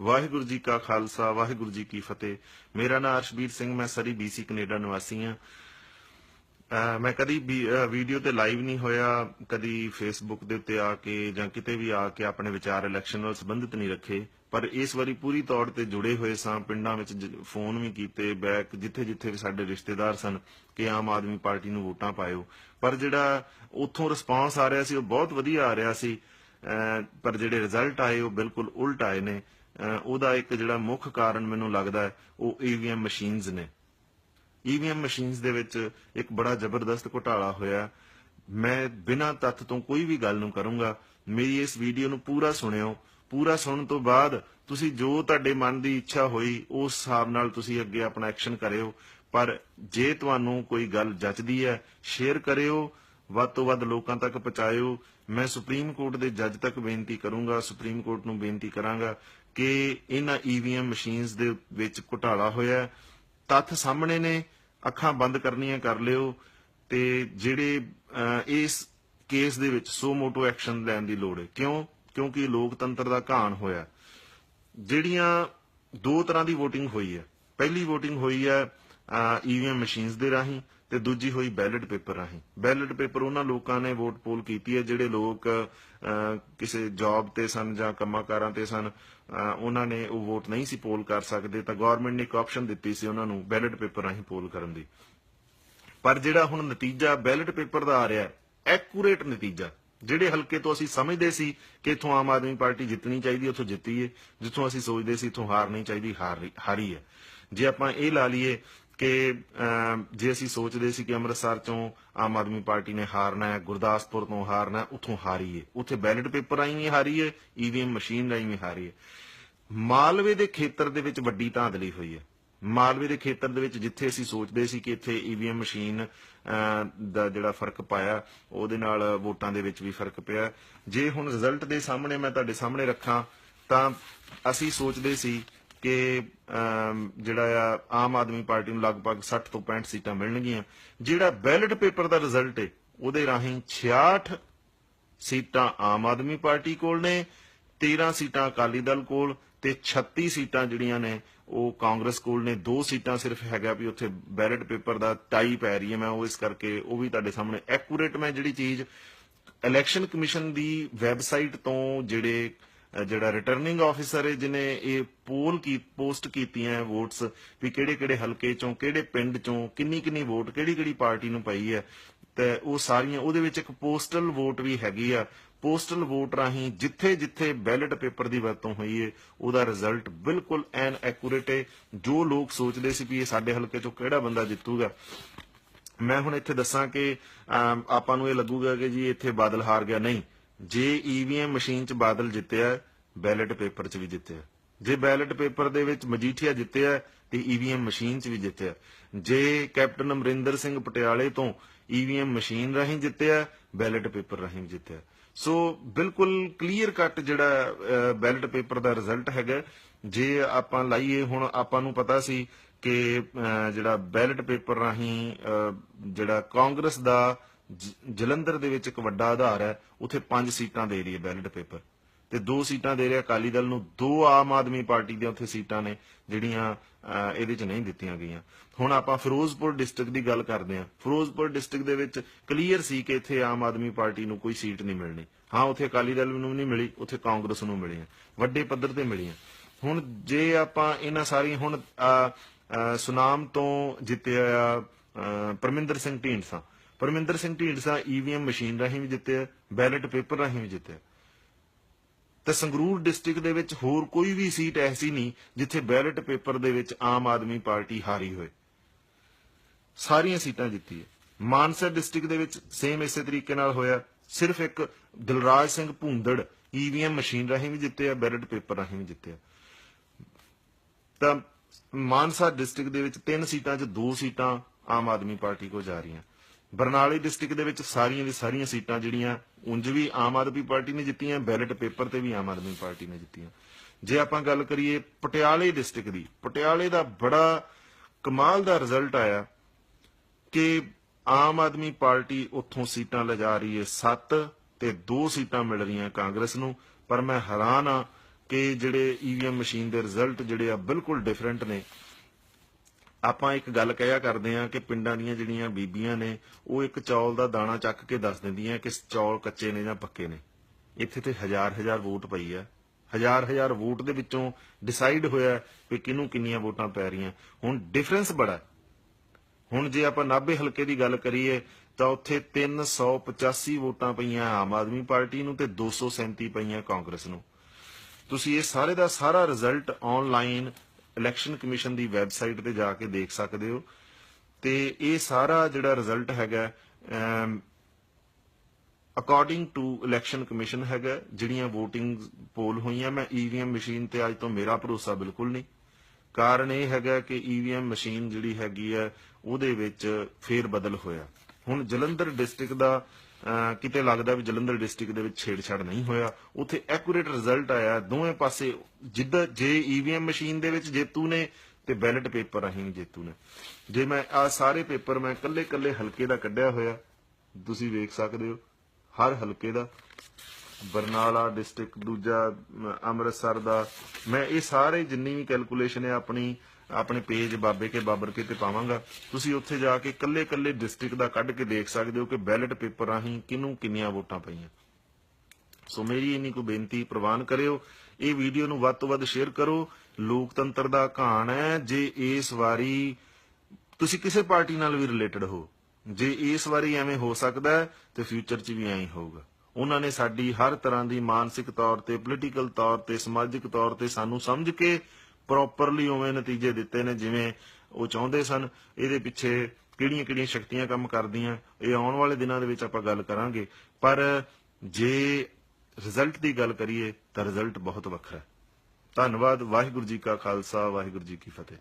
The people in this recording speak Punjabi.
ਵਾਹਿਗੁਰੂ ਜੀ ਕਾ ਖਾਲਸਾ, ਵਾਹਿਗੁਰੂ ਜੀ ਕੀ ਫਤਿਹ। ਮੇਰਾ ਨਾਮ ਅਰਸ਼ਬੀਰ ਸਿੰਘ, ਮੈਂ ਸਰੀ ਬੀਸੀ ਕੈਨੇਡਾ ਨਿਵਾਸੀ ਹਾਂ। ਮੈਂ ਕਦੀ ਵੀਡੀਓ ਤੇ ਲਾਈਵ ਨਹੀਂ ਹੋਇਆ, ਕਦੀ ਫੇਸਬੁੱਕ ਦੇ ਉੱਤੇ ਆ ਕੇ ਜਾਂ ਕਿਤੇ ਵੀ ਆ ਕੇ ਆਪਣੇ ਵਿਚਾਰ ਇਲੈਕਸ਼ਨ ਨਾਲ ਸੰਬੰਧਿਤ ਨਹੀਂ ਰੱਖੇ। ਪਰ ਇਸ ਵਾਰੀ ਪੂਰੀ ਤੌਰ ਤੇ ਜੁੜੇ ਹੋਏ ਸਾਂ, ਪਿੰਡਾਂ ਵਿੱਚ ਫੋਨ ਵੀ ਕੀਤੇ, ਬੈਕ ਜਿੱਥੇ ਜਿੱਥੇ ਵੀ ਸਾਡੇ ਰਿਸ਼ਤੇਦਾਰ ਸਨ ਕਿ ਆਮ ਆਦਮੀ ਪਾਰਟੀ ਨੂੰ ਵੋਟਾਂ ਪਾਇਓ। ਪਰ ਜਿਹੜਾ ਉੱਥੋਂ ਰਿਸਪਾਂਸ ਆ ਰਿਹਾ ਸੀ, ਉਹ ਬਹੁਤ ਵਧੀਆ ਆ ਰਿਹਾ ਸੀ। ਪਰ ਜਿਹੜੇ ਰਿਜ਼ਲਟ ਆਏ, ਉਹ ਬਿਲਕੁਲ ਉਲਟ ਆਏ ਨੇ। ਉਹਦਾ ਇੱਕ ਜਿਹੜਾ ਮੁੱਖ ਕਾਰਨ ਮੈਨੂੰ ਲੱਗਦਾ ਹੈ, ਉਹ ਈਵੀਐਮ ਮਸ਼ੀਨਸ ਨੇ। ਈਵੀਐਮ ਮਸ਼ੀਨਸ ਦੇ ਵਿੱਚ ਇੱਕ ਬੜਾ ਜ਼ਬਰਦਸਤ ਘੁਟਾਲਾ ਹੋਇਆ। ਮੈਂ ਬਿਨਾਂ ਤੱਥ ਤੋਂ ਕੋਈ ਵੀ ਗੱਲ ਨੂੰ ਕਰੂੰਗਾ। ਮੇਰੀ ਇਸ ਵੀਡੀਓ ਨੂੰ ਪੂਰਾ ਸੁਣਿਓ। ਪੂਰਾ ਸੁਣਨ ਤੋਂ ਬਾਅਦ ਤੁਸੀਂ ਜੋ ਤੁਹਾਡੇ ਮਨ ਦੀ ਇੱਛਾ ਹੋਈ, ਉਸ ਹਿਸਾਬ ਨਾਲ ਤੁਸੀਂ ਅੱਗੇ ਆਪਣਾ ਐਕਸ਼ਨ ਕਰਿਓ। ਪਰ ਜੇ ਤੁਹਾਨੂੰ ਕੋਈ ਗੱਲ ਜੱਚਦੀ ਹੈ, ਸ਼ੇਅਰ ਕਰਿਓ। ਵੱਧ ਤੋਂ ਵੱਧ ਲੋਕਾਂ ਤੱਕ ਪਹੁੰਚਾਇਓ। ਮੈਂ ਸੁਪਰੀਮ ਕੋਰਟ ਦੇ ਜੱਜ ਤੱਕ ਬੇਨਤੀ ਕਰੂੰਗਾ, ਸੁਪਰੀਮ ਕੋਰਟ ਨੂੰ ਬੇਨਤੀ ਕਰਾਂਗਾ ਕਿ ਇਹਨਾਂ ਈਵੀਐਮ ਮਸ਼ੀਨਸ ਦੇ ਵਿੱਚ ਘੁਟਾਲਾ ਹੋਇਆ ਤੱਥ ਸਾਹਮਣੇ ਨੇ, ਅੱਖਾਂ ਬੰਦ ਕਰਨੀਆਂ ਕਰ ਲਿਓ ਤੇ ਜਿਹੜੇ ਇਸ ਕੇਸ ਦੇ ਵਿੱਚ ਸੋ ਮੋਟੋ ਐਕਸ਼ਨ ਲੈਣ ਦੀ ਲੋੜ ਹੈ। ਕਿਉਂ? ਕਿਉਂਕਿ ਲੋਕਤੰਤਰ ਦਾ ਘਾਣ ਹੋਇਆ। ਜਿਹੜੀਆਂ ਦੋ ਤਰ੍ਹਾਂ ਦੀ VOTING ਹੋਈ ਹੈ। ਪਹਿਲੀ VOTING ਹੋਈ ਹੈ ਈਵੀਐਮ ਮਸ਼ੀਨਸ ਦੇ ਰਾਹੀਂ। ਤੇ ਦੂਜੀ ਹੋਈ ਬੈਲਟ ਪੇਪਰ ਰਾਹੀਂ। ਬੈਲਟ ਪੇਪਰ ਉਹਨਾਂ ਲੋਕਾਂ ਨੇ ਵੋਟ ਪੋਲ ਕੀਤੀ ਹੈ, ਜਿਹੜੇ ਲੋਕ ਕਿਸੇ ਜੌਬ ਤੇ ਸਨ ਜਾਂ ਕੰਮਾਂਕਾਰਾਂ ਤੇ ਸਨ ਉਹਨਾਂ ਨੇ ਉਹ ਵੋਟ ਨਹੀਂ ਸੀ ਪੋਲ ਕਰ ਸਕਦੇ ਤਾਂ ਗਵਰਨਮੈਂਟ ਨੇ ਇੱਕ ਆਪਸ਼ਨ ਦਿੱਤੀ ਸੀ ਉਹਨਾਂ ਨੂੰ ਬੈਲਟ ਪੇਪਰ ਰਾਹੀਂ ਪੋਲ ਕਰਨ ਦੀ। ਪਰ ਜਿਹੜਾ ਹੁਣ ਨਤੀਜਾ ਬੈਲਟ ਪੇਪਰ ਦਾ ਆ ਰਿਹਾ ਹੈ ਐਕੂਰੇਟ ਨਤੀਜਾ, ਜਿਹੜੇ ਹਲਕੇ ਤੋਂ ਅਸੀਂ ਸਮਝਦੇ ਸੀ ਕਿ ਇਥੋਂ ਆਮ ਆਦਮੀ ਪਾਰਟੀ ਜਿੱਤਣੀ ਚਾਹੀਦੀ ਉਥੋਂ ਜਿੱਤੀ ਏ ਜਿੱਥੋਂ ਅਸੀਂ ਸੋਚਦੇ ਸੀ ਇਥੋਂ ਹਾਰਨੀ ਚਾਹੀਦੀ ਹਾਰੀ ਹੈ। ਜੇ ਆਪਾਂ ਇਹ ਲਾ ਲਈਏ ਕਿ ਜੇ ਅਸੀਂ ਸੋਚਦੇ ਸੀ ਕਿ ਅੰਮ੍ਰਿਤਸਰ ਚੋਂ ਆਮ ਆਦਮੀ ਪਾਰਟੀ ਨੇ ਹਾਰਨਾ ਹੈ ਗੁਰਦਾਸਪੁਰ ਤੋਂ ਹਾਰਨਾ ਹੈ ਉਥੋਂ ਉੱਥੇ ਬੈਲਟ ਪੇਪਰ ਆਈ ਵੀ ਹਾਰੀ ਈਵੀਐਮ ਮਸ਼ੀਨ ਰਾਹੀਂ ਵੀ ਹਾਰੀ ਮਾਲਵੇ ਦੇ ਖੇਤਰ ਦੇ ਵਿੱਚ ਵੱਡੀ ਧਾਂਦਲੀ ਹੋਈ ਹੈ। ਮਾਲਵੇ ਦੇ ਖੇਤਰ ਦੇ ਵਿੱਚ ਜਿੱਥੇ ਅਸੀਂ ਸੋਚਦੇ ਸੀ ਕਿ ਇੱਥੇ ਈਵੀਐਮ ਮਸ਼ੀਨ ਅਹ, ਦਾ ਜਿਹੜਾ ਫ਼ਰਕ ਪਾਇਆ ਉਹਦੇ ਨਾਲ ਵੋਟਾਂ ਦੇ ਵਿੱਚ ਵੀ ਫ਼ਰਕ ਪਿਆ। ਜੇ ਹੁਣ ਰਿਜ਼ਲਟ ਦੇ ਸਾਹਮਣੇ ਮੈਂ ਤੁਹਾਡੇ ਸਾਹਮਣੇ ਰੱਖਾਂ ਤਾਂ ਅਸੀਂ ਸੋਚਦੇ ਸੀ ਕਿ ਜਿਹੜਾ ਆ, ਆਮ ਆਦਮੀ ਪਾਰਟੀ ਨੂੰ ਲਗਭਗ 60 ਤੋਂ 65 ਸੀਟਾਂ ਮਿਲਣਗੀਆਂ। ਜਿਹੜਾ ਬੈਲਟ ਪੇਪਰ ਦਾ ਰਿਜ਼ਲਟ ਹੈ ਉਹਦੇ ਰਾਹੀਂ 66 ਸੀਟਾਂ ਆਮ ਆਦਮੀ ਪਾਰਟੀ ਕੋਲ ਨੇ 13 ਸੀਟਾਂ ਅਕਾਲੀ ਦਲ ਕੋਲ ਤੇ 36 ਸੀਟਾਂ ਜਿਹੜੀਆਂ ਨੇ, ਉਹ ਕਾਂਗਰਸ ਕੋਲ ਨੇ। ਦੋ ਸੀਟਾਂ ਸਿਰਫ ਹੈਗਾ ਵੀ ਉੱਥੇ ਬੈਲਟ ਪੇਪਰ ਦਾ ਟਾਈ ਪੈ ਰਹੀ ਹੈ। ਮੈਂ ਉਹ ਇਸ ਕਰਕੇ ਉਹ ਵੀ ਤੁਹਾਡੇ ਸਾਹਮਣੇ ਐਕੂਰੇਟ ਮੈਂ ਜਿਹੜੀ ਚੀਜ਼ ਇਲੈਕਸ਼ਨ ਕਮਿਸ਼ਨ ਦੀ ਵੈਬਸਾਈਟ ਤੋਂ ਜਿਹੜੇ ਜਿਹੜਾ ਰਿਟਰਨਿੰਗ ਆਫੀਸਰ ਹੈ ਜਿਨੇ ਇਹ ਪੋਲ ਕੀ ਪੋਸਟ ਕੀਤੀਆਂ ਵੋਟਸ ਵੀ ਕਿਹੜੇ ਕਿਹੜੇ ਹਲਕੇ ਚੋਂ ਕਿਹੜੇ ਪਿੰਡ ਚੋਂ ਕਿੰਨੀ ਕਿੰਨੀ ਵੋਟ ਕਿਹੜੀ ਕਿਹੜੀ ਪਾਰਟੀ ਨੂੰ ਪਈ ਹੈ ਤੇ ਉਹ ਸਾਰੀਆਂ ਉਹਦੇ ਵਿੱਚ ਇੱਕ ਪੋਸਟਲ ਵੋਟ ਵੀ ਹੈਗੀ ਆ। ਪੋਸਟਲ ਵੋਟ ਰਾਹੀਂ ਜਿੱਥੇ ਜਿੱਥੇ ਬੈਲਟ ਪੇਪਰ ਦੀ ਵਰਤੋਂ ਹੋਈ ਏ ਉਹਦਾ ਰਿਜ਼ਲਟ ਬਿਲਕੁਲ ਐਨ ਐਕੂਰੇਟ ਹੈ ਜੋ ਲੋਕ ਸੋਚਦੇ ਸੀ ਵੀ ਇਹ ਸਾਡੇ ਹਲਕੇ ਚੋਂ ਕਿਹੜਾ ਬੰਦਾ ਜਿੱਤੂਗਾ। ਮੈਂ ਹੁਣ ਇੱਥੇ ਦੱਸਾਂ ਕਿ ਅਮ, ਆਪਾਂ ਨੂੰ ਇਹ ਲੱਗੂਗਾ ਕਿ ਜੀ ਇੱਥੇ ਬਾਦਲ ਹਾਰ ਗਿਆ। ਨਹੀਂ ਜੇ ਈਵੀਐਮ ਮਸ਼ੀਨ 'ਚ ਬਾਦਲ ਜਿੱਤਿਆ, ਬੈਲਟ ਪੇਪਰ 'ਚ ਵੀ ਜਿੱਤਿਆ। ਜੇ ਬੈਲਟ ਪੇਪਰ ਦੇ ਵਿੱਚ ਮਜੀਠੀਆ ਜਿੱਤਿਆ, ਤੇ ਈਵੀਐਮ ਮਸ਼ੀਨ 'ਚ ਵੀ ਜਿੱਤਿਆ। ਜੇ ਕੈਪਟਨ ਅਮਰਿੰਦਰ ਸਿੰਘ ਪਟਿਆਲੇ ਤੋਂ ਈਵੀਐਮ ਮਸ਼ੀਨ ਰਾਹੀਂ ਜਿੱਤਿਆ, ਬੈਲਟ ਪੇਪਰ ਰਾਹੀਂ ਵੀ ਜਿੱਤਿਆ। ਸੋ ਬਿਲਕੁਲ ਕਲੀਅਰ ਕੱਟ ਜਿਹੜਾ ਬੈਲਟ ਪੇਪਰ ਦਾ ਰਿਜ਼ਲਟ ਹੈਗਾ। ਜੇ ਆਪਾਂ ਲਾਈਏ, ਹੁਣ ਆਪਾਂ ਨੂੰ ਪਤਾ ਸੀ ਕਿ ਜਿਹੜਾ ਬੈਲਟ ਪੇਪਰ ਰਾਹੀਂ ਜਿਹੜਾ ਕਾਂਗਰਸ ਦਾ ਜਲੰਧਰ ਦੇ ਵਿੱਚ ਇੱਕ ਵੱਡਾ ਆਧਾਰ ਹੈ, ਉੱਥੇ 5 ਸੀਟਾਂ ਦੇ ਰਹੀ ਹੈ ਬੈਲਟ ਪੇਪਰ। ਤੇ ਦੋ ਸੀਟਾਂ ਦੇ ਰਿਹਾ ਅਕਾਲੀ ਦਲ ਨੂੰ, ਦੋ ਆਮ ਆਦਮੀ ਪਾਰਟੀ ਦੀਆਂ ਉੱਥੇ ਸੀਟਾਂ ਨੇ, ਜਿਹੜੀਆਂ ਇਹਦੇ 'ਚ ਨਹੀਂ ਦਿੱਤੀਆਂ ਗਈਆਂ। ਹੁਣ ਆਪਾਂ ਫਿਰੋਜ਼ਪੁਰ ਡਿਸਟ੍ਰਿਕਟ ਦੀ ਗੱਲ ਕਰਦੇ ਹਾਂ। ਫਿਰੋਜ਼ਪੁਰ ਡਿਸਟ੍ਰਿਕਟ ਦੇ ਵਿੱਚ ਕਲੀਅਰ ਸੀ ਕਿ ਇੱਥੇ ਆਮ ਆਦਮੀ ਪਾਰਟੀ ਨੂੰ ਕੋਈ ਸੀਟ ਨਹੀਂ ਮਿਲਣੀ। ਹਾਂ, ਉੱਥੇ ਅਕਾਲੀ ਦਲ ਨੂੰ ਨਹੀਂ ਮਿਲੀ, ਉੱਥੇ ਕਾਂਗਰਸ ਨੂੰ ਮਿਲੀਆਂ। ਵੱਡੇ ਪੱਧਰ ਤੇ ਮਿਲੀਆਂ। ਹੁਣ ਜੇ ਆਪਾਂ ਇਹਨਾਂ ਸਾਰੀਆਂ, ਹੁਣ ਸੁਨਾਮ ਤੋਂ ਜਿੱਤਿਆ ਆ ਪਰਮਿੰਦਰ ਸਿੰਘ ਢੀਂਡਸਾ ਪਰਮਿੰਦਰ ਸਿੰਘ ਢੀਂਡਸਾ ਈਵੀਐਮ ਮਸ਼ੀਨ ਰਾਹੀਂ ਵੀ ਜਿੱਤਿਆ, ਬੈਲਟ ਪੇਪਰ ਰਾਹੀਂ ਵੀ ਜਿੱਤਿਆ। ਤੇ ਸੰਗਰੂਰ ਡਿਸਟ੍ਰਿਕਟ ਦੇ ਵਿੱਚ ਹੋਰ ਕੋਈ ਵੀ ਸੀਟ ਐਸੀ ਨਹੀਂ ਜਿੱਥੇ ਬੈਲਟ ਪੇਪਰ ਦੇ ਵਿੱਚ ਆਮ ਆਦਮੀ ਪਾਰਟੀ ਹਾਰੀ ਹੋਏ। ਸਾਰੀਆਂ ਸੀਟਾਂ ਜਿੱਤੀ ਹੈ ਮਾਨਸਾ ਡਿਸਟ੍ਰਿਕਟ ਦੇ ਵਿੱਚ ਸੇਮ ਇਸੇ ਤਰੀਕੇ ਨਾਲ ਹੋਇਆ। ਸਿਰਫ ਇੱਕ ਦਿਲਰਾਜ ਸਿੰਘ ਭੁੰਦੜ ਈਵੀਐਮ ਮਸ਼ੀਨ ਰਾਹੀਂ ਵੀ ਜਿੱਤਿਆ, ਬੈਲਟ ਪੇਪਰ ਰਾਹੀਂ ਵੀ ਜਿੱਤਿਆ। ਤਾਂ ਮਾਨਸਾ ਡਿਸਟ੍ਰਿਕਟ ਦੇ ਵਿੱਚ ਤਿੰਨ ਸੀਟਾਂ 'ਚ ਦੋ ਸੀਟਾਂ ਆਮ ਆਦਮੀ ਪਾਰਟੀ ਕੋ ਜਾ ਰਹੀਆਂ। ਬਰਨਾਲੇ ਡਿਸਟ੍ਰਿਕਟ ਦੇ ਵਿੱਚ ਸਾਰੀਆਂ ਦੀ ਸਾਰੀਆਂ ਸੀਟਾਂ ਜਿਹੜੀਆਂ, ਉਂਝ ਵੀ ਆਮ ਆਦਮੀ ਪਾਰਟੀ ਨੇ ਜਿੱਤੀਆਂ, ਬੈਲਟ ਪੇਪਰ ਤੇ ਵੀ ਆਮ ਆਦਮੀ ਪਾਰਟੀ ਨੇ ਜਿੱਤੀਆਂ। ਜੇ ਆਪਾਂ ਗੱਲ ਕਰੀਏ ਪਟਿਆਲੇ ਡਿਸਟ੍ਰਿਕਟ ਦੀ, ਪਟਿਆਲੇ ਦਾ ਬੜਾ ਕਮਾਲ ਦਾ ਰਿਜ਼ਲਟ ਆਇਆ ਕਿ ਆਮ ਆਦਮੀ ਪਾਰਟੀ ਉੱਥੋਂ ਸੀਟਾਂ ਲਿਜਾ ਰਹੀ ਹੈ 7 ਤੇ 2 ਸੀਟਾਂ ਮਿਲ ਰਹੀਆਂ ਕਾਂਗਰਸ ਨੂੰ, ਪਰ ਮੈਂ ਹੈਰਾਨ ਆ ਕਿ ਜਿਹੜੇ ਈਵੀਐਮ ਮਸ਼ੀਨ ਦੇ ਰਿਜ਼ਲਟ ਜਿਹੜੇ ਆ ਬਿਲਕੁਲ ਡਿਫਰੈਂਟ ਨੇ। ਆਪਾਂ ਇੱਕ ਗੱਲ ਕਹਿਆ ਕਰਦੇ ਆ ਕਿ ਪਿੰਡਾਂ ਦੀਆਂ ਜਿਹੜੀਆਂ ਬੀਬੀਆਂ ਨੇ, ਉਹ ਇੱਕ ਚੌਲ ਦਾ ਦਾਣਾ ਚੱਕ ਕੇ ਦੱਸ ਦਿੰਦੀਆਂ ਕਿ ਚੌਲ ਕੱਚੇ ਨੇ ਜਾਂ ਪੱਕੇ ਨੇ। ਇੱਥੇ ਤੇ ਹਜ਼ਾਰ ਹਜ਼ਾਰ ਵੋਟ ਪਈ ਆ। ਹਜ਼ਾਰ ਹਜ਼ਾਰ ਵੋਟ ਦੇ ਵਿੱਚੋਂ ਡਿਸਾਈਡ ਹੋਇਆ ਕਿ ਕਿਹਨੂੰ ਕਿੰਨੀਆਂ ਵੋਟਾਂ ਪੈ ਰਹੀਆਂ। ਹੁਣ ਡਿਫਰੈਂਸ ਬੜਾ ਹੁਣ ਜੇ ਆਪਾਂ 90 ਹਲਕੇ ਦੀ ਗੱਲ ਕਰੀਏ, ਤਾਂ ਉੱਥੇ 385 ਵੋਟਾਂ ਪਈਆਂ ਆਮ ਆਦਮੀ ਪਾਰਟੀ ਨੂੰ ਤੇ 237 ਪਈਆਂ ਕਾਂਗਰਸ ਨੂੰ। ਤੁਸੀਂ ਇਹ ਸਾਰੇ ਦਾ ਸਾਰਾ ਰਿਜ਼ਲਟ ਆਨਲਾਈਨ ਇਲੈਕਸ਼ਨ ਕਮਿਸ਼ਨ ਦੀ ਵੈਬਸਾਈਟ ਤੇ ਜਾ ਕੇ ਦੇਖ ਸਕਦੇ ਹੋ। ਤੇ ਇਹ ਸਾਰਾ ਜਿਹੜਾ ਰਿਜ਼ਲਟ ਹੈਗਾ ਅਕੋਰਡਿੰਗ ਟੂ ਇਲੈਕਸ਼ਨ ਕਮਿਸ਼ਨ ਹੈਗਾ, ਜਿਹੜੀਆਂ VOTING ਪੋਲ ਹੋਈਆਂ, ਮੈਂ ਈਵੀਐਮ ਮਸ਼ੀਨ ਤੇ ਅੱਜ ਤੋਂ ਮੇਰਾ ਭਰੋਸਾ ਬਿਲਕੁਲ ਨਹੀਂ। ਕਾਰਨ ਇਹ ਹੈਗਾ ਕਿ ਈਵੀਐਮ ਮਸ਼ੀਨ ਜਿਹੜੀ ਹੈਗੀ ਹੈ, ਉਹਦੇ ਵਿੱਚ ਫੇਰ ਬਦਲ ਹੋਇਆ। ਹੁਣ ਜਲੰਧਰ ਡਿਸਟ੍ਰਿਕਟ ਦਾ ਕਿਤੇ ਲੱਗਦਾ ਵੀ ਜਲੰਧਰ ਡਿਸਟ੍ਰਿਕਟ ਦੇ ਵਿੱਚ ਛੇੜਛਾੜ ਨਹੀਂ ਹੋਇਆ, ਉੱਥੇ ਐਕੂਰੇਟ ਰਿਜ਼ਲਟ ਆਇਆ, ਦੋਵੇਂ ਪਾਸੇ ਜਿੱਦਾਂ, ਜੇ ਈਵੀਐਮ ਮਸ਼ੀਨ ਦੇ ਵਿੱਚ ਜੇਤੂ ਨੇ ਤੇ ਬੈਲਟ ਪੇਪਰ ਰਾਹੀਂ ਜੇਤੂ ਨੇ। ਜੇ ਮੈਂ ਆ ਸਾਰੇ ਪੇਪਰ ਮੈਂ ਕੱਲੇ ਕੱਲੇ ਹਲਕੇ ਦਾ ਕੱਢਿਆ ਹੋਇਆ, ਤੁਸੀਂ ਵੇਖ ਸਕਦੇ ਹੋ, ਹਰ ਹਲਕੇ ਦਾ, ਬਰਨਾਲਾ ਡਿਸਟ੍ਰਿਕਟ ਦੂਜਾ ਅੰਮ੍ਰਿਤਸਰ ਦਾ, ਮੈਂ ਇਹ ਸਾਰੇ ਜਿੰਨੀ ਵੀ ਕੈਲਕੂਲੇਸ਼ਨ ਹੈ ਆਪਣੀ ਆਪਣੇ ਪੇਜ ਬਾਬੇ ਕੇ ਬਾਬਰ ਕੇ ਤੇ ਪਾਵਾਂਗਾ। ਤੁਸੀਂ ਉੱਥੇ ਜਾ ਕੇ ਕੱਲੇ ਕੱਲੇ ਡਿਸਟ੍ਰਿਕਟ ਦਾ ਕੱਢ ਕੇ ਦੇਖ ਸਕਦੇ ਹੋ ਕਿ ਬੈਲਟ ਪੇਪਰ ਰਾਹੀਂ ਕਿਹਨੂੰ ਕਿੰਨੀਆਂ ਵੋਟਾਂ ਪਈਆਂ। ਸੋ ਮੇਰੀ ਇੰਨੀ ਕੋ ਬੇਨਤੀ ਪ੍ਰਵਾਨ ਕਰਿਓ। ਇਹ ਵੀਡੀਓ ਨੂੰ ਵੱਧ ਤੋਂ ਵੱਧ ਸ਼ੇਅਰ ਕਰੋ। ਲੋਕਤੰਤਰ ਦਾ ਕਹਾਣ ਹੈ। ਜੇ ਇਸ ਵਾਰੀ ਤੁਸੀਂ ਕਿਸੇ ਪਾਰਟੀ ਨਾਲ ਵੀ ਰਿਲੇਟਡ ਹੋ, ਜੇ ਇਸ ਵਾਰੀ ਐਵੇਂ ਹੋ ਸਕਦਾ ਹੈ, ਤੇ ਫਿਊਚਰ 'ਚ ਵੀ ਐਂ ਹੀ ਹੋਊਗਾ। ਉਹਨਾਂ ਨੇ ਸਾਡੀ ਹਰ ਤਰ੍ਹਾਂ ਦੀ ਮਾਨਸਿਕ ਤੌਰ ਤੇ ਪੋਲੀਟੀਕਲ ਤੌਰ ਤੇ, ਸਮਾਜਿਕ ਤੌਰ ਤੇ ਸਾਨੂੰ ਸਮਝ ਕੇ ਪ੍ਰੋਪਰਲੀ ਉਵੇਂ ਨਤੀਜੇ ਦਿੱਤੇ ਨੇ, ਜਿਵੇਂ ਉਹ ਚਾਹੁੰਦੇ ਸਨ, ਇਹਦੇ ਪਿੱਛੇ ਕਿਹੜੀਆਂ ਕਿਹੜੀਆਂ ਸ਼ਕਤੀਆਂ ਕੰਮ ਕਰਦੀਆਂ, ਇਹ ਆਉਣ ਵਾਲੇ ਦਿਨਾਂ ਦੇ ਵਿੱਚ ਆਪਾਂ ਗੱਲ ਕਰਾਂਗੇ। ਪਰ ਜੇ ਰਿਜ਼ਲਟ ਦੀ ਗੱਲ ਕਰੀਏ, ਤਾਂ ਰਿਜ਼ਲਟ ਬਹੁਤ ਵੱਖਰਾ ਹੈ। ਧੰਨਵਾਦ, ਵਾਹਿਗੁਰੂ ਜੀ ਕਾ ਖਾਲਸਾ, ਵਾਹਿਗੁਰੂ ਜੀ ਕੀ ਫਤਿਹ।